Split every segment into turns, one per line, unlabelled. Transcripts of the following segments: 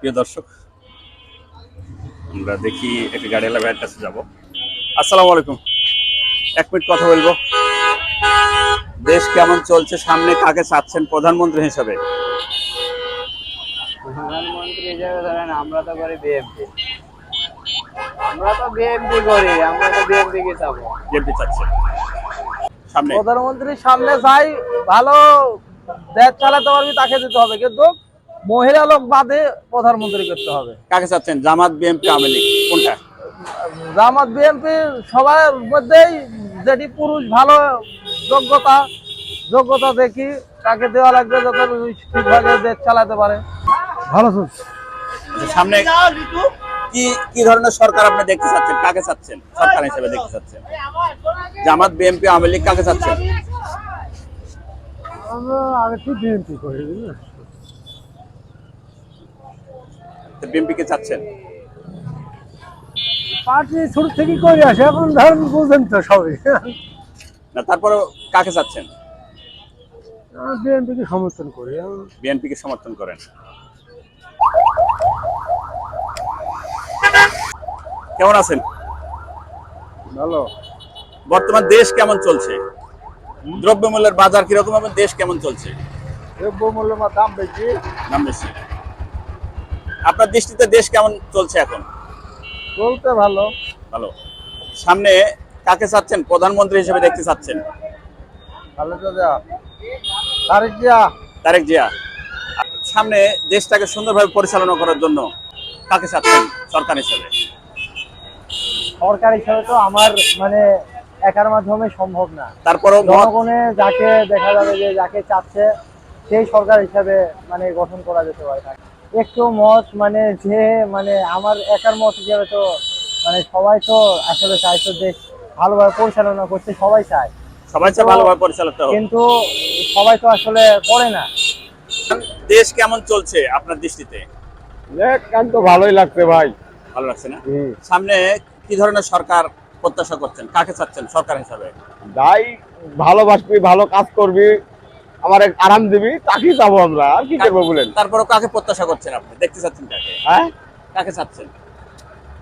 প্রিয় দর্শক আমরা দেখি একটি গাড়ি এলা ভাইয়ের কাছে যাব। আসসালামু আলাইকুম। এক মিনিট কথা বলব। দেশ কেমন চলছে সামনে কাকে চাচ্ছেন প্রধানমন্ত্রী হিসাবে?
প্রধানমন্ত্রী হিসেবে ধরেন আমরা তো করি বিএমপি আমরা তো বিএমপি করি আমরা তো বিএমপি কে চাবো।
বিএনপি চাচ্ছে। সামনে?
প্রধানমন্ত্রীর সামনে যাই ভালো দেশ চালাতে পারবি তাকে দিতে হবে কিন্তু মহিলা লোক বাদে প্রধানমন্ত্রী করতে হবে।
কাকে চাচ্ছেন? জামাত বিএনপি আওয়ামী লীগ কোনটা?
জামাত বিএনপি সবার মধ্যেই যেটি পুরুষ ভালো যোগ্যতা যোগ্যতা দেখি তাকে দেওয়া লাগবে যাতে ঠিকভাবে দেশ চালাতে পারে। ভালো চলছে।
সামনে কি কি ধরনের সরকার আপনি দেখতে চাচ্ছেন? কাকে চাচ্ছেন? সরকার হিসেবে দেখতে চাচ্ছেন? জামাত বিএনপি আওয়ামী লীগ কাকে চাচ্ছেন?
আমরা আগে তো বিএনপি করি
চাচ্ছেন?
পার্টি ছোট থেকেই করে আসে এখন ধরেন বুঝেন তো সবই।
না তারপরে কাকে চাচ্ছেন?
বিএনপিকে সমর্থন করি
বিএনপি কে সমর্থন করেন। কেমন আছেন?
ভালো।
বর্তমান দেশ কেমন চলছে? দ্রব্যমূল্যের বাজার কীরকম এবং দেশ কেমন চলছে?
দ্রব্য মূল্য দাম বেশি।
দাম বেশি। আপনার দৃষ্টিতে দেশ কেমন চলছে এখন?
চলতে ভালো।
ভালো। সামনে কাকে চাচ্ছেন? প্রধানমন্ত্রী হিসেবে দেখতে চাচ্ছেন?
ভালো তো যা
তারেক জিয়া। সামনে দেশটাকে সুন্দরভাবে পরিচালনা করার জন্য কাকে চাচ্ছেন সরকার হিসেবে?
সরকার হিসাবে তো আমার মানে একার মাধ্যমে সম্ভব না।
তারপরেও
জনগণে যাকে দেখা যাবে যে যাকে চাচ্ছে সেই সরকার হিসাবে মানে গঠন করা যেতে পারে। তাকে। একটু মত মানে যে মানে আমার একার মত হিসাবে তো মানে সবাই তো আসলে চাইতো দেশ ভালোভাবে পরিচালনা করতে সবাই চায়।
সবাই চায় ভালোভাবে পরিচালিত
কিন্তু সবাই তো আসলে করে না।
দেশ কেমন চলছে আপনার দৃষ্টিতে?
গান তো ভালোই লাগছে ভাই।
ভালো লাগছে না? সামনে কি ধরনের সরকার প্রত্যাশা করছেন? কাকে চাচ্ছেন সরকার হিসাবে?
যাই ভালোবাসবি ভালো কাজ করবি। আমার এক আরাম দিবি তাকেই যাব আমরা। আর কি করব বলেন?
তারপরেও কাকে প্রত্যাশা করছেন আপনি? দেখতে চাচ্ছেন কাকে?
হ্যাঁ?
কাকে চাচ্ছেন?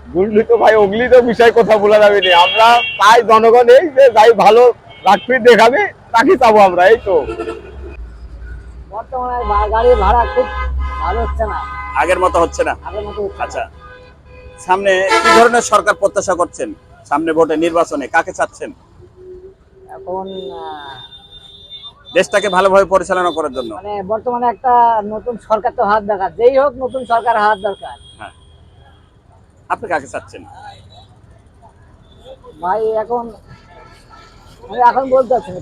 বুঝলি তো ভাই ওগলি তো বিষয় কথা বলা যাবে না আমরা তাই জনগণ এই যে যাই ভালো রাখবি দেখাবি তাকেই যাব আমরা এই তো।
বর্তমানে গাড়ি ভাড়া খুব ভালো হচ্ছে না।
আগের মতো হচ্ছে না?
আগের মতো
আচ্ছা। সামনে কি ধরনের সরকার প্রত্যাশা করছেন? সামনে ভোটে নির্বাচনে কাকে চাচ্ছেন?
এখন
দেশটাকে ভালোভাবে পরিচালনা করার জন্য।
মানে বর্তমানে একটা নতুন সরকার তো হাত দরকার যেই হোক নতুন সরকার হাত দরকার।
হ্যাঁ। আপনি কাকে চাচ্ছেন?
ভাই এখন আমি এখন বলতে পারছি না